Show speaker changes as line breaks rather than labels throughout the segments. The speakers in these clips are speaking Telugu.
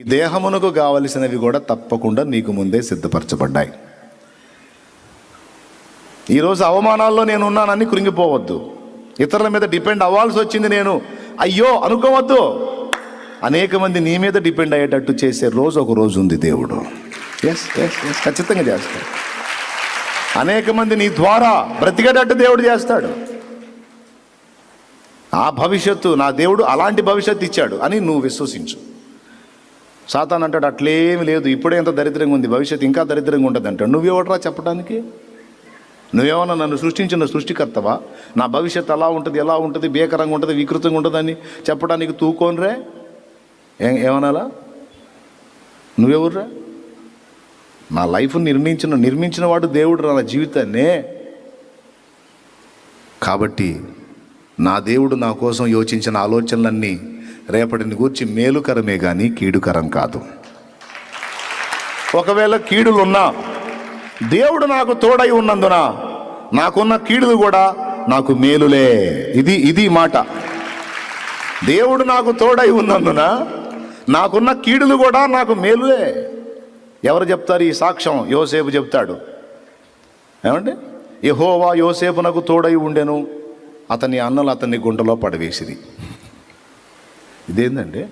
ఈ దేహమునకు కావలసినవి కూడా తప్పకుండా నీకు ముందే సిద్ధపరచబడ్డాయి. ఈరోజు అవమానాల్లో నేను ఉన్నానని కృంగిపోవద్దు. ఇతరుల మీద డిపెండ్ అవ్వాల్సి వచ్చింది నేను. అయ్యో అనుకోవద్దు. అనేక మంది నీ మీద డిపెండ్ అయ్యేటట్టు చేసే రోజు ఒక రోజు ఉంది దేవుడు. ఎస్ ఎస్ ఎస్ ఖచ్చితంగా చేస్తాడు. అనేక మంది నీ ద్వారా బ్రతికేటట్టు దేవుడు చేస్తాడు. ఆ భవిష్యత్తు నా దేవుడు అలాంటి భవిష్యత్తు ఇచ్చాడు అని నువ్వు విశ్వసించు. సాతాన్ అంటాడు అట్లేమి లేదు ఇప్పుడే ఎంత దరిద్రంగా ఉంది భవిష్యత్తు ఇంకా దరిద్రంగా ఉంటుంది అంటాడు నువ్వెవడరా చెప్పడానికి? నువ్వేమన్నా నన్ను సృష్టించిన సృష్టికర్తవా? నా భవిష్యత్తు అలా ఉంటుంది ఎలా ఉంటుంది భీకరంగా ఉంటుంది వికృతంగా ఉంటుందని చెప్పడానికి తూకోనరే? ఏ ఏమనాలా? నువ్వెవర్రా? నా లైఫ్ నిర్మించిన నిర్మించిన వాడు దేవుడు నా జీవితాన్నే. కాబట్టి నా దేవుడు నా కోసం యోచించిన ఆలోచనలన్నీ రేపటిని గూర్చి మేలుకరమే కానీ కీడుకరం కాదు. ఒకవేళ కీడులున్నా దేవుడు నాకు తోడై ఉన్నందున నాకున్న కీడులు కూడా నాకు మేలులే. ఇది ఇది మాట. దేవుడు నాకు తోడై ఉన్నందున నాకున్న కీడులు కూడా నాకు మేలులే. ఎవరు చెప్తారు ఈ సాక్ష్యం? యోసేపు చెప్తాడు. ఏమండి? యహోవా యోసేపునకు తోడై ఉండెను. అతని అన్నలు అతన్ని గుండెలో పడవేసిరి. ఇదేందండి?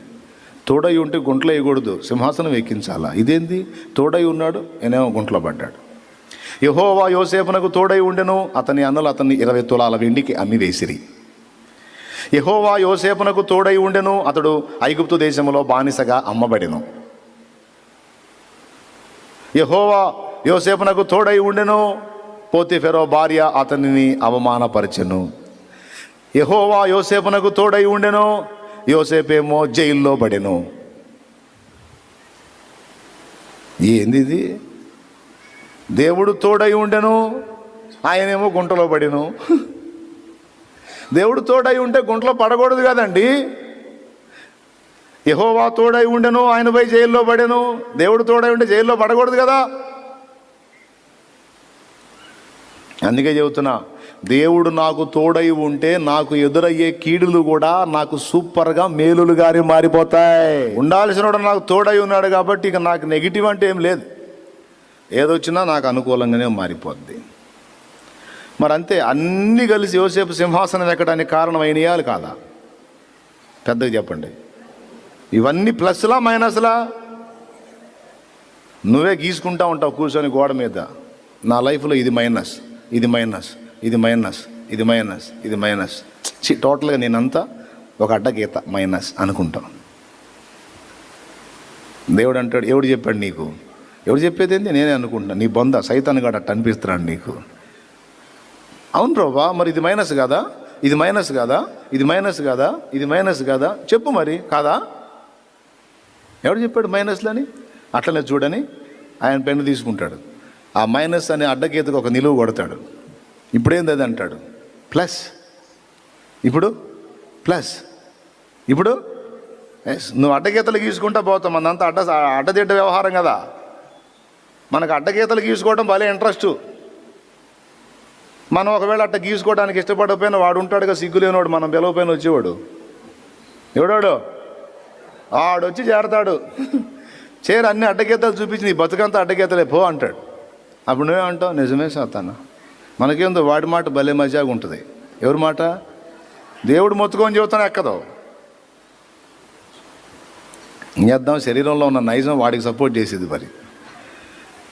తోడై ఉంటే గుంటలో వేయకూడదు సింహాసనం ఎక్కించాలా? ఇదేంది? తోడై ఉన్నాడు నేనేమో గుంటలో పడ్డాడు. యహోవా యోసేపునకు తోడై ఉండెను అతని అన్నలు అతన్ని ఇరవై తులాల వెండికి అమ్మి వేసిరి. యహోవా యోసేపునకు తోడై ఉండెను అతడు ఐగుప్తు దేశంలో బానిసగా అమ్మబడెను. యహోవా యోసేపునకు తోడై ఉండెను పోతిఫెరో భార్య అతనిని అవమానపరచెను. యహోవా యోసేపునకు తోడై ఉండెను యోసేపేమో జైల్లో పడెను. ఏంది ఇది? దేవుడు తోడై ఉండెను ఆయనేమో గుంటలో పడెను. దేవుడు తోడై ఉంటే గుంటలో పడకూడదు కదండి. యహోవా తోడై ఉండెను ఆయన పోయి జైల్లో పడెను. దేవుడు తోడై ఉంటే జైల్లో పడకూడదు కదా. అందుకే చెబుతున్నా దేవుడు నాకు తోడై ఉంటే నాకు ఎదురయ్యే కీడులు కూడా నాకు సూపర్గా మేలులుగారి మారిపోతాయి. ఉండాల్సిన నాకు తోడై ఉన్నాడు కాబట్టి ఇక నాకు నెగిటివ్ అంటే ఏం లేదు. ఏదొచ్చినా నాకు అనుకూలంగానే మారిపోద్ది. మరి అంతే అన్నీ కలిసి యోసేపు సింహాసనం ఎక్కడానికి కారణమైనయాలు కాదా? పెద్దగా చెప్పండి. ఇవన్నీ ప్లస్లా మైనస్లా? నువ్వే గీసుకుంటా ఉంటావు కూర్చొని గోడ మీద. నా లైఫ్లో ఇది మైనస్. ఇది మైనస్ ఇది మైనస్ ఇది మైనస్ ఇది మైనస్ చి టోటల్గా నేనంతా ఒక అడ్డగీత మైనస్ అనుకుంటాం. దేవుడు అంటాడు ఎవడు చెప్పాడు నీకు? ఎవడు చెప్పేది ఏంది? నేనే అనుకుంటా. నీ బొంద సైతాన్ని గాడు అట్ట అనిపిస్తున్నాడు నీకు. అవును ప్రభా మరి ఇది మైనస్ కాదా? ఇది మైనస్ కాదా? ఇది మైనస్ కాదా? ఇది మైనస్ కాదా? చెప్పు మరి కాదా? ఎవడు చెప్పాడు మైనస్లని అట్లనే చూడని ఆయన పెన్ను తీసుకుంటాడు. ఆ మైనస్ అనే అడ్డగీతకు ఒక నిలువు కొడతాడు. ఇప్పుడేంది అది అంటాడు? ప్లస్. ఇప్పుడు? ప్లస్. ఇప్పుడు? ఎస్. నువ్వు అడ్డగీతలు గీసుకుంటా పోతావు. మనంతా అడ్డ అడ్డదిడ్డ వ్యవహారం కదా. మనకు అడ్డగీతలు గీసుకోవడం భలే ఇంట్రెస్ట్. మనం ఒకవేళ అట్ట గీసుకోవడానికి ఇష్టపడకపోయినా వాడు ఉంటాడుగా సిగ్గులేనివాడు మనం పిలవపోయిన వచ్చేవాడు. ఎవడాడు? ఆడొచ్చి వచ్చి చేరతాడు. చేరు అన్ని అడ్డగీతలు చూపించి నీ బతుకంతా అడ్డగీతలే పో అంటాడు. అప్పుడు నువ్వేమంటావు నిజమే సాతాను. మనకేందో వాడి మాట భలే మజాగా ఉంటుంది. ఎవరి మాట? దేవుడు మొత్తుకొని చెబుతాను ఎక్కదు. చేద్దాం? శరీరంలో ఉన్న నైజం వాడికి సపోర్ట్ చేసేది మరి.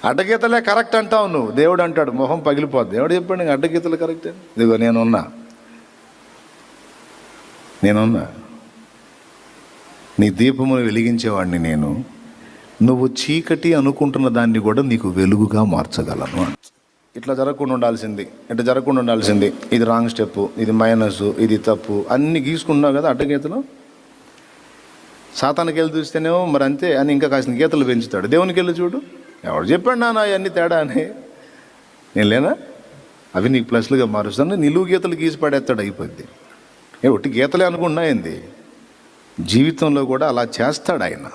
అడ్డగీతలే కరెక్ట్ అంటావు నువ్వు. దేవుడు అంటాడు మొహం పగిలిపోద్ది. దేవుడు చెప్పాడు? నీకు అడ్డగీతలు కరెక్ట్ ఇదిగో నేనున్నా. నేనున్నా. నీ దీపమును వెలిగించేవాడిని నేను. నువ్వు చీకటి అనుకుంటున్న దాన్ని కూడా నీకు వెలుగుగా మార్చగలను ఇట్లా జరగకుండా ఉండాల్సింది ఇట్లా జరగకుండా ఉండాల్సింది. ఇది రాంగ్ స్టెప్ ఇది మైనస్ ఇది తప్పు. అన్ని గీసుకున్నావు కదా అడ్డగీతలు సాతానికి వెళ్ళి చూస్తేనేమో మరి అంతే అని ఇంకా కాసిన గీతలు పెంచుతాడు. దేవునికి వెళ్ళి చూడు. ఎవడు చెప్పాడు నాన్న అవన్నీ తేడా అని. నేను లేనా? అవి నీకు ప్లస్లుగా మారుస్తాను. నిలువు గీతలు గీసి పడేస్తాడు అయిపోద్ది. ఏ ఒట్టి గీతలే అనుకున్నా ఏంది? జీవితంలో కూడా అలా చేస్తాడు ఆయన.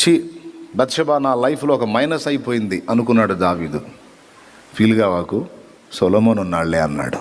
చి బత్షబా నా లైఫ్లో ఒక మైనస్ అయిపోయింది అనుకున్నాడు దావీదు. ఫీల్ కావాకు సొలమోన్ ఉన్నాళ్ళే అన్నాడు.